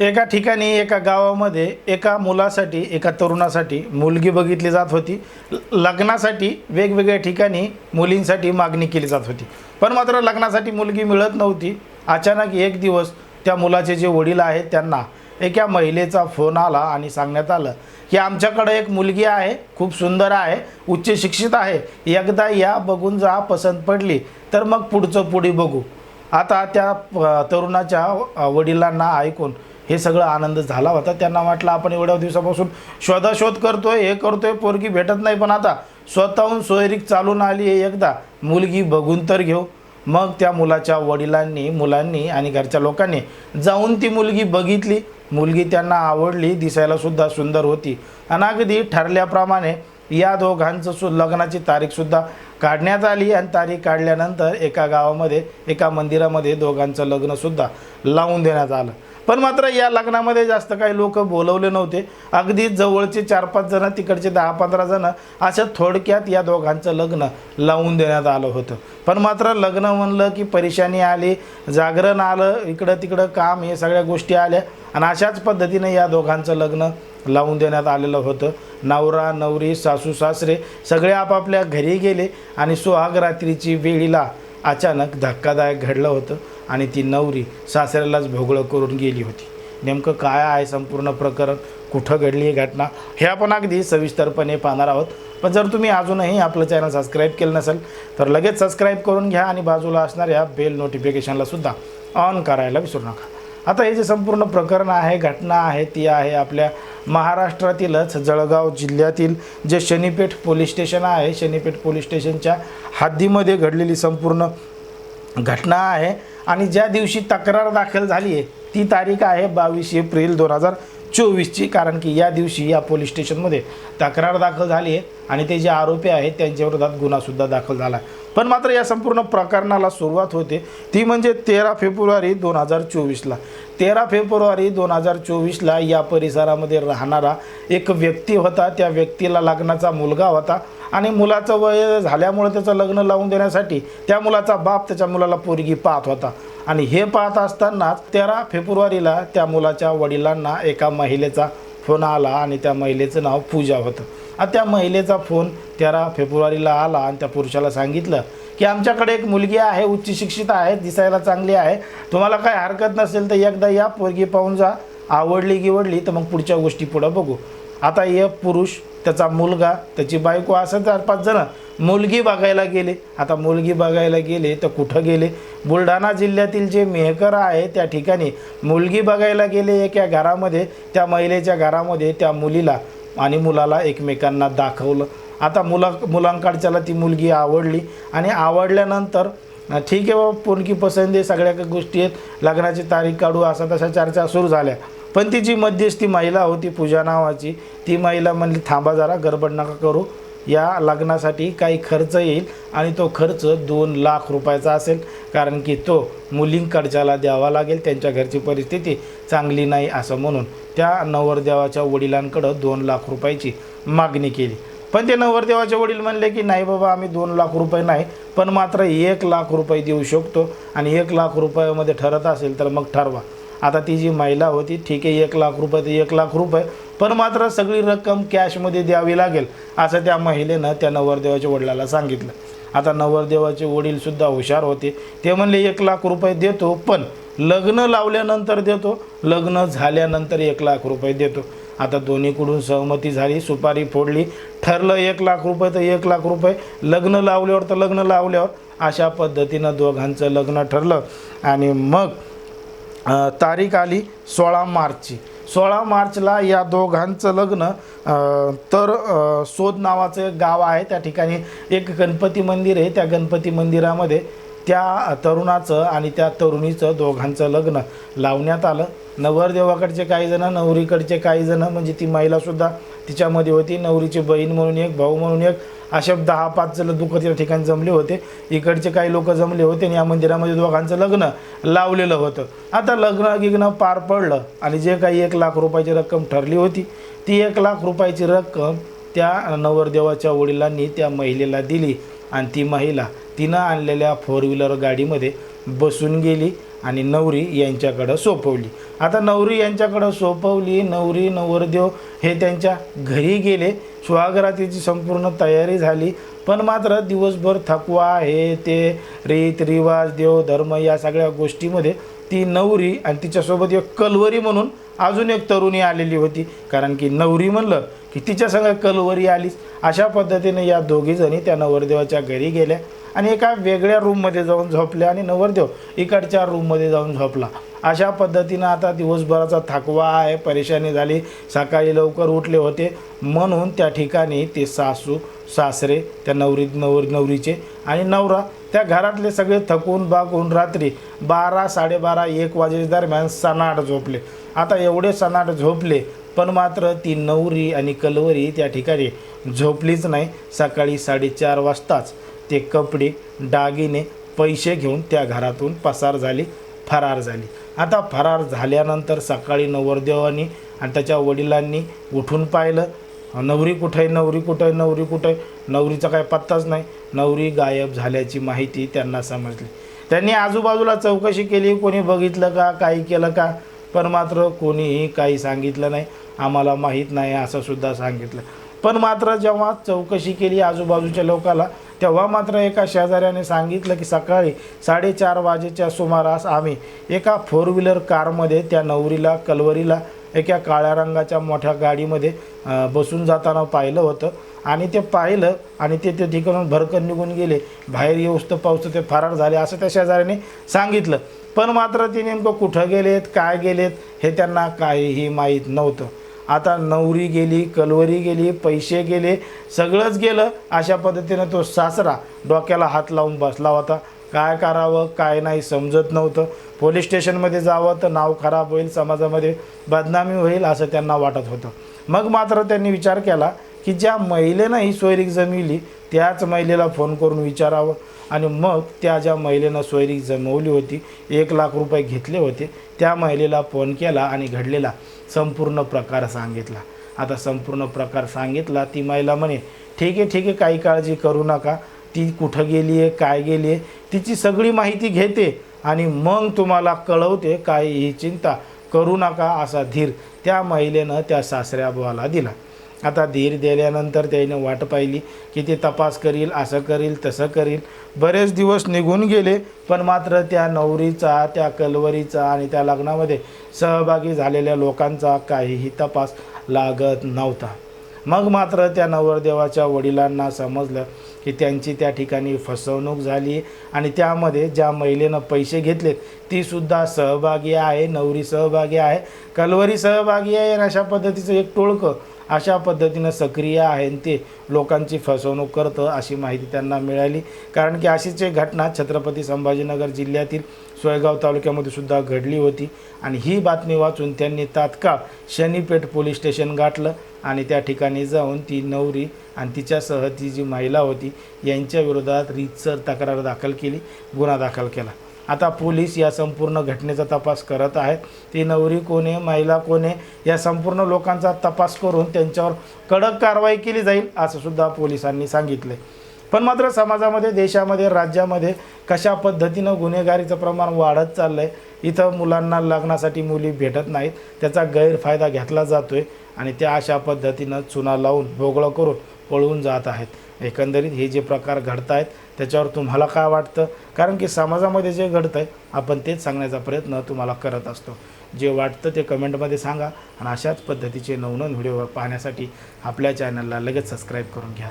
एका ठिकाणी एका गावामध्ये एका मुलासाठी एका तरुणासाठी मुलगी बघितली जात होती. लग्नासाठी वेगवेगळ्या ठिकाणी मुलींसाठी मागणी केली जात होती. पण मात्र लग्नासाठी मुलगी मिळत नव्हती. अचानक एक दिवस त्या मुलाचे जे वडील आहेत त्यांना एका महिलेचा फोन आला आणि सांगण्यात आलं की आमच्याकडे एक मुलगी आहे खूप सुंदर आहे उच्च शिक्षित आहे. एकदा या बघून जा पसंत पडली. तर मग पुढचं पुढे बघू. आता त्या तरुणाच्या वडिलांना ऐकून हे सगळं आनंद झाला होता. त्यांना वाटलं आपण एवढ्या दिवसापासून शोधाशोध करतोय हे करतोय पोरगी भेटत नाही. पण आता स्वतःहून सोयरीक चालून आली आहे एकदा. मुलगी बघून तर घेऊ. मग त्या मुलाच्या वडिलांनी मुलांनी आणि घरच्या लोकांनी जाऊन ती मुलगी बघितली. मुलगी त्यांना आवडली दिसायलासुद्धा सुंदर होती. आणि अगदी ठरल्याप्रमाणे या दोघांचं सु लग्नाची तारीखसुद्धा काढण्यात आली आणि तारीख काढल्यानंतर एका गावामध्ये एका मंदिरामध्ये दोघांचं लग्नसुद्धा लावून देण्यात आलं. पण मात्र या लग्नामध्ये जास्त काही लोक बोलवले नव्हते. अगदी जवळचे चार पाच जणं तिकडचे दहा पंधरा जणं अशा थोडक्यात या दोघांचं लग्न लावून देण्यात आलं होतं. पण मात्र लग्न म्हणलं की परेशानी आली जागरण आलं इकडं तिकडं काम हे सगळ्या गोष्टी आल्या आणि अशाच पद्धतीने या दोघांचं लग्न लावून देण्यात आलेलं होतं. नवरा नवरी सासू सासरे सगळे आपापल्या घरी गेले आणि सुहाग रात्रीची वेळीला अचानक धक्कादायक घडलं होतं. आणि ती नवरी सासऱ्यालाच भोगळं करून गेली होती. नेमकं काय आहे संपूर्ण प्रकरण? कुठं घडली ही घटना? हे आपण अगदी सविस्तरपणे पाहणार आहोत. पण जर तुम्ही अजूनही आपलं चॅनल सबस्क्राईब केलं नसेल तर लगेच सबस्क्राईब करून घ्या आणि बाजूला असणाऱ्या बेल नोटिफिकेशनला सुद्धा ऑन करायला विसरू नका. आता हे जे संपूर्ण प्रकरण आहे घटना आहे ती आहे आपल्या महाराष्ट्रातीलच. जळगाव जिल्ह्यातील जे शनीपेठ पोलीस स्टेशन आहे शनीपेठ पोलीस स्टेशनच्या हद्दीमध्ये घडलेली संपूर्ण घटना आहे. आणि ज्या दिवशी तक्रार दाखल झाली आहे ती तारीख आहे बावीस एप्रिल दोन हजार चोवीसची कारण की या दिवशी या पोलीस स्टेशनमध्ये तक्रार दाखल झाली आहे आणि ते जे आरोपी आहेत त्यांच्याविरोधात गुन्हासुद्धा दाखल झाला आहे. पण मात्र या संपूर्ण प्रकरणाला सुरुवात होते. ती म्हणजे तेरा फेब्रुवारी दोन हजार चोवीसला. तेरा फेब्रुवारी दोन हजार चोवीसला या परिसरामध्ये राहणारा एक व्यक्ती होता. त्या व्यक्तीला लग्नाचा मुलगा होता आणि मुलाचं वय झाल्यामुळे त्याचं लग्न लावून देण्यासाठी त्या मुलाचा बाप त्याच्या मुलाला पोरगी पाहत होता. आणि हे पाहत असतानाच तेरा फेब्रुवारीला त्या मुलाच्या वडिलांना एका महिलेचा फोन आला आणि त्या महिलेचं नाव पूजा होतं. आणि त्या महिलेचा फोन तेरा फेब्रुवारीला आला आणि त्या पुरुषाला सांगितलं की आमच्याकडे एक मुलगी आहे उच्च शिक्षित आहे दिसायला चांगली आहे. तुम्हाला काही हरकत नसेल तर एकदा या पोरगी पाहून जा. आवडली गिवडली तर मग पुढच्या गोष्टी पुढं बघू. आता एक पुरुष त्याचा मुलगा त्याची बायको असं चार पाच जण मुलगी बघायला गेले. आता मुलगी बघायला गेले तर कुठं गेले? बुलढाणा जिल्ह्यातील जे मेहकर आहे त्या ठिकाणी मुलगी बघायला गेले एका घरामध्ये त्या महिलेच्या घरामध्ये त्या मुलीला आणि मुलाला एकमेकांना दाखवलं. आता मुला मुलांकडच्याला ती मुलगी आवडली आणि आवडल्यानंतर ठीक आहे बाबा पोरगी पसंती सगळ्या गोष्टी आहेत लग्नाची तारीख काढू असा तशा चर्चा सुरू झाल्या. पण ती जी मध्यस्थी महिला होती पूजा नावाची ती महिला म्हणली थांबा जरा गडबड नका करू. या लग्नासाठी काही खर्च येईल आणि तो खर्च दोन लाख रुपयाचा असेल. कारण की तो मुलींकडच्याला द्यावा लागेल त्यांच्या घरची परिस्थिती चांगली नाही असं म्हणून त्या नवरदेवाच्या वडिलांकडं दोन लाख रुपयाची मागणी केली. पण ते नवरदेवाचे वडील म्हणले की नाही बाबा आम्ही दोन लाख रुपये नाही पण मात्र एक लाख रुपये देऊ शकतो आणि एक लाख रुपयामध्ये ठरत असेल तर मग ठरवा. आता ती जी महिला होती ठीक आहे एक लाख रुपये ते एक लाख रुपये पण मात्र सगळी रक्कम कॅशमध्ये द्यावी लागेल असं त्या महिलेनं त्या नवरदेवाच्या वडिलाला सांगितलं. आता नवरदेवाचे वडीलसुद्धा हुशार होते. ते म्हणले एक लाख रुपये देतो पण लग्न लावल्यानंतर देतो लग्न झाल्यानंतर एक लाख रुपये देतो. आता दोन्हीकडून सहमती झाली सुपारी फोडली ठरलं एक लाख रुपये तर एक लाख रुपये लग्न लावल्यावर तर लग्न लावल्यावर अशा पद्धतीनं दोघांचं लग्न ठरलं. आणि मग तारीख आली सोळा मार्चची. सोळा मार्चला या दोघांचं लग्न तर सोद नावाचं एक गाव आहे. त्या ठिकाणी एक गणपती मंदिर आहे. त्या गणपती मंदिरामध्ये त्या तरुणाचं आणि त्या तरुणीचं दोघांचं लग्न लावण्यात आलं. नवरदेवाकडचे काही जण नवरीकडचे काही जण म्हणजे ती महिलासुद्धा तिच्यामध्ये होती. नवरीची बहीण म्हणून एक भाऊ म्हणून एक अशा दहा पाच जण दुःख त्या ठिकाणी जमले होते. इकडचे काही लोक जमले होते आणि या मंदिरामध्ये दोघांचं लग्न लावलेलं होतं. आता लग्न गिग्न पार पडलं आणि जे काही एक लाख रुपयाची रक्कम ठरली होती ती एक लाख रुपयाची रक्कम त्या नवरदेवाच्या वडिलांनी त्या महिलेला दिली. आणि ती महिला तिनं आणलेल्या फोर व्हीलर गाडीमध्ये बसून गेली आणि नवरी यांच्याकडं सोपवली. आता नवरी यांच्याकडं सोपवली नवरी नवरदेव हे त्यांच्या घरी गेले. स्वागरातीची संपूर्ण तयारी झाली. पण मात्र दिवसभर थकवा हे ते रीत रिवाज देव धर्म या सगळ्या गोष्टीमध्ये ती नवरी आणि तिच्यासोबत एक कलवरी म्हणून अजून एक तरुणी आलेली होती. कारण की नवरी म्हणलं की तिच्या संग कलवरी आलीच. अशा पद्धतीने या दोघीजणी त्या नवरदेवाच्या घरी गेल्या आणि एका वेगळ्या रूममध्ये जाऊन झोपल्या आणि नवरदेव इकडच्या रूममध्ये जाऊन झोपला. अशा पद्धतीनं आता दिवसभराचा थकवा आहे परेशानी झाली. सकाळी लवकर उठले होते. म्हणून त्या ठिकाणी ते सासू सासरे त्या नवरी नवर नवरीचे आणि नवरा त्या घरातले सगळे थकून बागून रात्री बारा साडेबारा एक वाजेच्या दरम्यान सनाट झोपले. आता एवढे सनाट झोपले पण मात्र ती नवरी आणि कलवरी त्या ठिकाणी झोपलीच नाही. सकाळी साडेचार वाजताच ते कपडे दागिने पैसे घेऊन त्या घरातून पसार झाली फरार झाली. आता फरार झाल्यानंतर सकाळी नवरदेवानी आणि त्याच्या वडिलांनी उठून पाहिलं. नवरी कुठं आहे नवरी कुठं आहे नवरी कुठं? आहे नवरीचा काय पत्ताच नाही. नवरी गायब झाल्याची माहिती त्यांना समजली. त्यांनी आजूबाजूला चौकशी केली. कोणी बघितलं का काही केलं का? पण मात्र कोणीही काही सांगितलं नाही. आम्हाला माहीत नाही असंसुद्धा सांगितलं. पण मात्र जेव्हा चौकशी केली आजूबाजूच्या लोकाला तेव्हा मात्र एका शेजाऱ्याने सांगितलं की सकाळी साडेचार वाजेच्या सुमारास आम्ही एका फोर व्हीलर कारमध्ये त्या नवरीला कलवरीला एका काळ्या रंगाच्या मोठ्या गाडीमध्ये बसून जाताना पाहिलं होतं. आणि ते पाहिलं आणि ते ते ठिकाणून भरकन निघून गेले. बाहेर येऊस तर पाऊस ते फरार झाले असं त्या शेजाऱ्याने सांगितलं. पण मात्र ते नेमकं कुठं गेलेत काय गेलेत हे त्यांना काहीही माहीत नव्हतं. आता नवरी गेली कलवरी गेली पैसे गेले सगळंच गेलं. अशा पद्धतीनं तो सासरा डोक्याला हात लावून बसला होता. काय करावं काय नाही समजत नव्हतं. पोलीस स्टेशनमध्ये जावं तर नाव खराब होईल समाजामध्ये बदनामी होईल असं त्यांना वाटत होतं. मग मात्र त्यांनी विचार केला की ज्या महिलेनं ही सोयरीक जमिली त्याच महिलेला फोन करून विचारावं. आणि मग त्या ज्या महिलेनं सोयरी जमवली होती एक लाख रुपये घेतले होते त्या महिलेला फोन केला आणि घडलेला संपूर्ण प्रकार सांगितला. आता संपूर्ण प्रकार सांगितला ती महिला म्हणे ठीक आहे ठीक आहे काही काळजी करू नका. ती कुठं गेली आहे काय गेली आहे तिची सगळी माहिती घेते. आणि मग तुम्हाला कळवते काही चिंता करू नका असा धीर त्या महिलेनं त्या सासऱ्याबुवाला दिला. आता धीर दिल्यानंतर त्याने वाट पाहिली की ते तपास करील असं करील तसं करील. बरेच दिवस निघून गेले पण मात्र त्या नवरीचा त्या कलवरीचा आणि त्या लग्नामध्ये सहभागी झालेल्या लोकांचा काहीही तपास लागत नव्हता. मग मात्र त्या नवरदेवाच्या वडिलांना समजलं की त्यांची त्या ठिकाणी फसवणूक झाली आणि त्यामध्ये ज्या महिलेनं पैसे घेतलेत तीसुद्धा सहभागी आहे नवरी सहभागी आहे कलवरी सहभागी आहे आणि अशा पद्धतीचं एक टोळकं अशा पद्धतीनं सक्रिय आहे आणि ते लोकांची फसवणूक करतं अशी माहिती त्यांना मिळाली. कारण की अशीच एक घटना छत्रपती संभाजीनगर जिल्ह्यातील सोयगाव तालुक्यामध्ये सुद्धा घडली होती. आणि ही बातमी वाचून त्यांनी तात्काळ शनीपेठ पोलीस स्टेशन गाठलं आणि त्या ठिकाणी जाऊन ती नवरी आणि तिच्यासह ती जी महिला होती यांच्या विरोधात रीतसर तक्रार दाखल केली गुन्हा दाखल केला. आता पोलीस या संपूर्ण घटनेचा तपास करत आहेत. ती नवरी कोणे महिला कोणे या संपूर्ण लोकांचा तपास करून त्यांच्यावर कडक कारवाई केली जाईल असं सुद्धा पोलिसांनी सांगितलं पण मात्र समाजामध्ये देशामध्ये राज्यामध्ये कशा पद्धतीनं गुन्हेगारीचं प्रमाण वाढत चाललं आहे इथं मुलांना लग्नासाठी मुली भेटत नाहीत त्याचा गैरफायदा घेतला जातो आहे आणि त्या अशा पद्धतीनं चुना लावून भोगळं करून पळवून जात आहेत. एकंदरीत हे जे प्रकार घडत आहेत त्याच्यावर तुम्हाला काय वाटतं? कारण की समाजामध्ये जे घडतं आहे आपण तेच सांगण्याचा प्रयत्न तुम्हाला करत असतो. जे वाटतं ते कमेंटमध्ये सांगा आणि अशाच पद्धतीचे नवनवीन व्हिडिओ पाहण्यासाठी आपल्या चॅनलला लगेच सबस्क्राईब करून घ्या.